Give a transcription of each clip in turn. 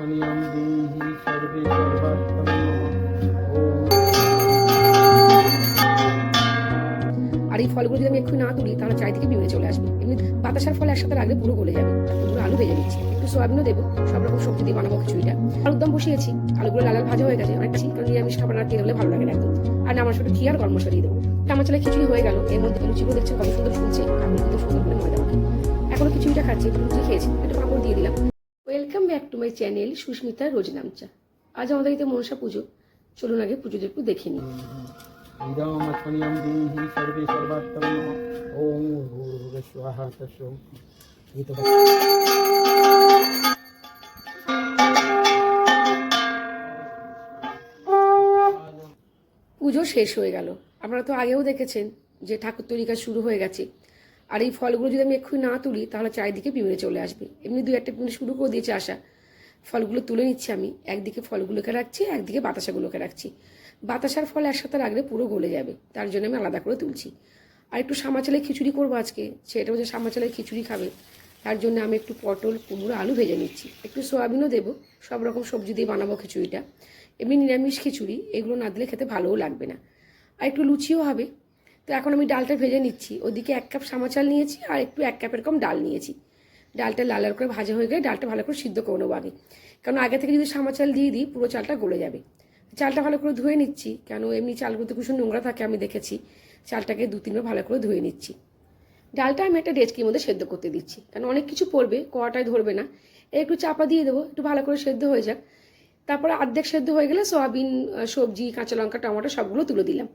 त्वनियं देहि सर्वे सर्वार्थं ॐ আর এই ফলগুলো যদি আমি একটু না তুলি তাহলে চারিদিকে বিমে চলে আসবে এমনি বাতাসার ফল একসাথে রাখলে পুরো গলে যাবে পুরো আলু ভেজে নিচ্ছি একটু সোয়াবিনও দেবো সব রকম সবজি দিয়ে বানাবো খিচুড়িটা আলুর দম বসিয়েছি আলুগুলো লাল লাল ভাজা হয়ে গেছে অনেকটা কারণ নিরামিষ খাবার না তেল হলে ভালো লাগে না একদম আর আমার সাথে ঘি আর গরম মশলা দিয়ে দেবো আমার চলে খিচুড়ি হয়ে গেল এর মধ্যে লুচিগুলো দেখছেন কত সুন্দর ফুলছে আমি কিন্তু সুন্দর করে ময়দা মাখি এখনো খিচুড়িটা খাচ্ছি একটু লুচি খেয়েছি একটু পাঁপড় দিয়ে দিলাম welcome back to my channel Susmita রোজ নামচা আজ আমাদের এতে মনসা পুজো। চলুন আগে পুজো একটু দেখে নিই। পুজো শেষ হয়ে গেল। আপনারা তো আগেও দেখেছেন যে ঠাকুর তৈরি কাজ শুরু হয়ে গেছে। আর এই ফলগুলো যদি আমি এক্ষুনি না তুলি, তাহলে চারিদিকে পিঁপড়ে চলে আসবে। এমনি দু একটা পিঁপড়ে শুরু করে দিয়েছে আসা ফলগুলো তুলে নিচ্ছি আমি। একদিকে ফলগুলোকে রাখছি, একদিকে বাতাসাগুলোকে রাখছি। বাতাসার ফল একসাথে রাখলে পুরো গলে যাবে, তার জন্য আমি আলাদা করে তুলছি। আর একটু সামাচালের খিচুড়ি করব আজকে, সেটা হচ্ছে সামাচালের খিচুড়ি খাবে। তার জন্য আমি একটু পটল, কুমড়ো, আলু ভেজে নিচ্ছি। একটু সোয়াবিনও দেবো, সব রকম সবজি দিয়ে বানাবো খিচুড়িটা। এমনি নিরামিষ খিচুড়ি, এগুলো না দিলে খেতে ভালোও লাগবে না। আর একটু লুচিও হবে। তো এখন আমি ডালটা ভেজে নিচ্ছি। ওদিকে এক কাপ সামাচাল নিয়েছি আর একটু এক কাপের কম ডাল নিয়েছি। ডালটা লাল লাল করে ভাজা হয়ে গেলে ডালটা ভালো করে সিদ্ধ করে নেব আগে। কারণ আগে থেকে যদি সামা চাল দিয়ে দিই, পুরো চালটা গলে যাবে। চালটা ভালো করে ধুয়ে নিচ্ছি, কেন এমনি চালগুলোতে কিছু নোংরা থাকে আমি দেখেছি। চালটাকে দু তিনবার ভালো করে ধুয়ে নিচ্ছি। ডালটা আমি একটা ডেচকির মধ্যে সেদ্ধ করতে দিচ্ছি, কারণ অনেক কিছু পড়বে কোয়াটায় ধরবে না। একটু চাপা দিয়ে দেবো, একটু ভালো করে সেদ্ধ হয়ে যাক। তারপরে অর্ধেক সেদ্ধ হয়ে গেলে সয়াবিন সবজি, কাঁচা লঙ্কা, টমাটো সবগুলো তুলে দিলাম।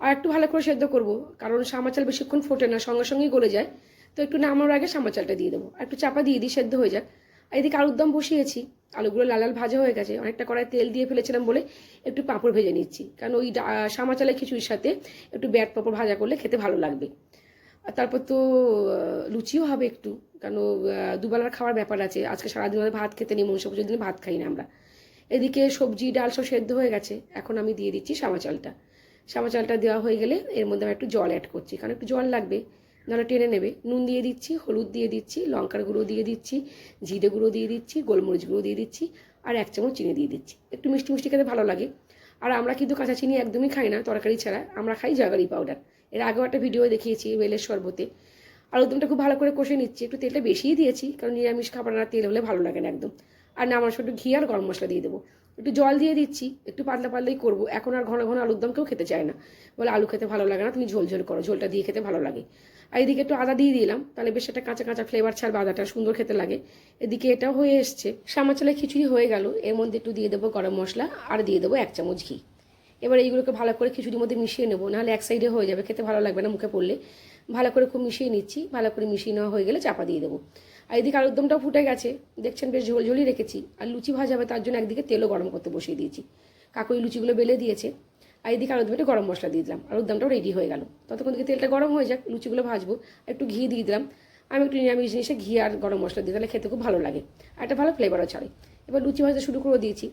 আর একটু ভালো করে সেদ্ধ করব, কারণ সামাচাল বেশিক্ষণ ফোটে না, সঙ্গে সঙ্গেই গলে যায়। তো একটু নামানোর আগে সামাচালটা দিয়ে দেবো। আর একটু চাপা দিয়ে দিই, সেদ্ধ হয়ে যাক। আর এদিকে আলুর দম বসিয়েছি। আলুগুলো লাল লাল ভাজা হয়ে গেছে। অনেকটা কড়াই তেল দিয়ে ফেলেছিলাম বলে একটু পাঁপড় ভেজে নিচ্ছি। কারণ ওই ডা- সামাচালের খিচুড়ির সাথে একটু ব্যাট পাঁপড় ভাজা করলে খেতে ভালো লাগবে। আর তারপর তো লুচিও হবে একটু। কারণ দুবেলার খাওয়ার ব্যাপার আছে। আজকে সারাদিন আমাদের ভাত খেতে নেই মনসা পুজোর দিনে ভাত খাই না আমরা। এদিকে সবজি, ডাল সব সেদ্ধ হয়ে গেছে। এখন আমি দিয়ে দিচ্ছি সামা চালটা। সামা চালটা দেওয়া হয়ে গেলে এর মধ্যে আমি একটু জল অ্যাড করছি। কারণ একটু জল লাগবে। নাহলে টেনে নেবে। নুন দিয়ে দিচ্ছি, হলুদ দিয়ে দিচ্ছি, লঙ্কার গুঁড়ো দিয়ে দিচ্ছি, জিরে গুঁড়ো দিয়ে দিচ্ছি, গোলমরিচ গুঁড়ো দিয়ে দিচ্ছি, আর এক চামচ চিনি দিয়ে দিচ্ছি। একটু মিষ্টি মিষ্টি খেতে ভালো লাগে। আর আমরা কিন্তু কাঁচা চিনি একদমই খাই না, তরকারি ছাড়া। আমরা খাই জাগারি পাউডার এর আগেও একটা ভিডিও দেখিয়েছি বেলের শরবতে। আর উদ্যমটা খুব ভালো করে কষে নিচ্ছি। একটু তেলটা বেশিই দিয়েছি, কারণ নিরামিষ খাবার না তেল হলে ভালো লাগে না একদম। আর না, আমার একটু ঘি আর গরম মশলা দিয়ে দেবো। একটু জল দিয়ে দিচ্ছি, একটু পাতলা পাতলাই করব। এখন আর ঘন ঘন আলুর দম কেউ খেতে চায় না। বলে, আলু খেতে ভালো লাগে না, তুমি ঝোল ঝোল করো, ঝোলটা দিয়ে খেতে ভালো লাগে। আর এদিকে একটু আদা দিয়ে দিলাম, তাহলে বেশ একটা কাঁচা কাঁচা ফ্লেভার ছাড়বে আদাটা, সুন্দর খেতে লাগে। এদিকে এটাও হয়ে এসছে। সামাচালে খিচুড়ি হয়ে গেল। এর মধ্যে একটু দিয়ে দেবো গরম মশলা আর দিয়ে দেবো এক চামচ ঘি। এবার এইগুলোকে ভালো করে খিচুড়ির মধ্যে মিশিয়ে নেব, নাহলে এক সাইডে হয়ে যাবে। খেতে ভালো লাগবে না, মুখে পড়লে। ভালো করে খুব মিশিয়ে নিচ্ছি, ভালো করে মিশিয়ে নেওয়া হয়ে গেলে চাপা দিয়ে দেবো। আর এদিকে আলুর দমটাও ফুটে গেছে। দেখছেন বেশ ঝোলঝোলই রেখেছি। আর লুচি ভাজা হবে, তার জন্য একদিকে তেলও গরম করতে বসিয়ে দিয়েছি। কাকুই লুচিগুলো বেলে দিয়েছে। আর এদিকে আলুর দমটা গরম মশলা দিয়ে দিলাম। আলুর দমটাও রেডি হয়ে গেল। ততক্ষণ দিকে তেলটা গরম হয়ে যাক, লুচিগুলো ভাজবো। একটু ঘি দিয়ে দিলাম। আমি একটু নিরামিষ জিনিসে ঘি আর গরম মশলা দিই তাহলে খেতে খুব ভালো লাগে। আর একটা ভালো ফ্লেভারও ছাড়ে। এবার লুচি ভাজা শুরু করে দিয়েছি।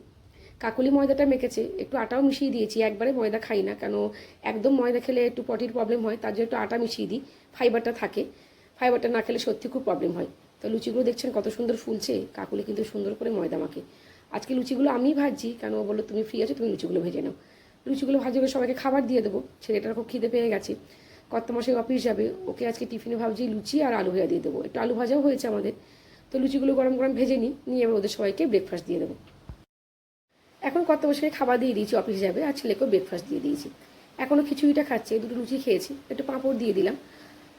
কাকুলি ময়দাটা মেখেছে, একটু আটাও মিশিয়ে দিয়েছি। একবারে ময়দা খাই না, কেন একদম ময়দা খেলে একটু পটির প্রবলেম হয়, তার জন্য একটু আটা মিশিয়ে দিই। ফাইবারটা থাকে। ফাইবারটা না খেলে সত্যি খুব প্রবলেম হয়। তো লুচিগুলো দেখছেন কত সুন্দর ফুলছে, কাকুলি কিন্তু সুন্দর করে ময়দা মাখে। আজকে লুচিগুলো আমি ভাজছি, কেন ও বলল, তুমি ফ্রি আছো, তুমি লুচিগুলো ভেজে নাও। লুচিগুলো ভাজে করে সবাইকে খাবার দিয়ে দেবো, ছেলেটার খুব খিদে পেয়ে গেছে। কত মাসে অফিস যাবে, ওকে আজকে টিফিনে ভাবছি লুচি আর আলু ভাজা দিয়ে দেবো। একটু আলু ভাজাও হয়েছে আমাদের। তো লুচিগুলো গরম গরম ভেজে নিই, নিয়ে আমি ওদের সবাইকে ব্রেকফাস্ট দিয়ে দেবো। এখন কত বছরে খাবার দিয়ে দিয়েছি অফিস যাবে আর ছেলেকেও ব্রেকফাস্ট দিয়ে দিয়েছি। এখনও খিচুড়িটা খাচ্ছে, দুটো লুচি খেয়েছি, একটু পাঁপড় দিয়ে দিলাম।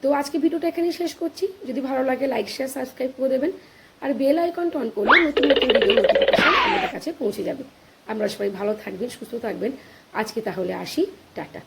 তো আজকে ভিডিওটা এখানেই শেষ করছি। যদি ভালো লাগে লাইক শেয়ার সাবস্ক্রাইব করে দেবেন। আর বেল আইকনটা অন করলে নতুন নতুন ভিডিও নোটিফিকেশন আমাদের কাছে পৌঁছে যাবে। আমরা সবাই ভালো থাকবেন, সুস্থ থাকবেন। আজকে তাহলে আসি। টাটা।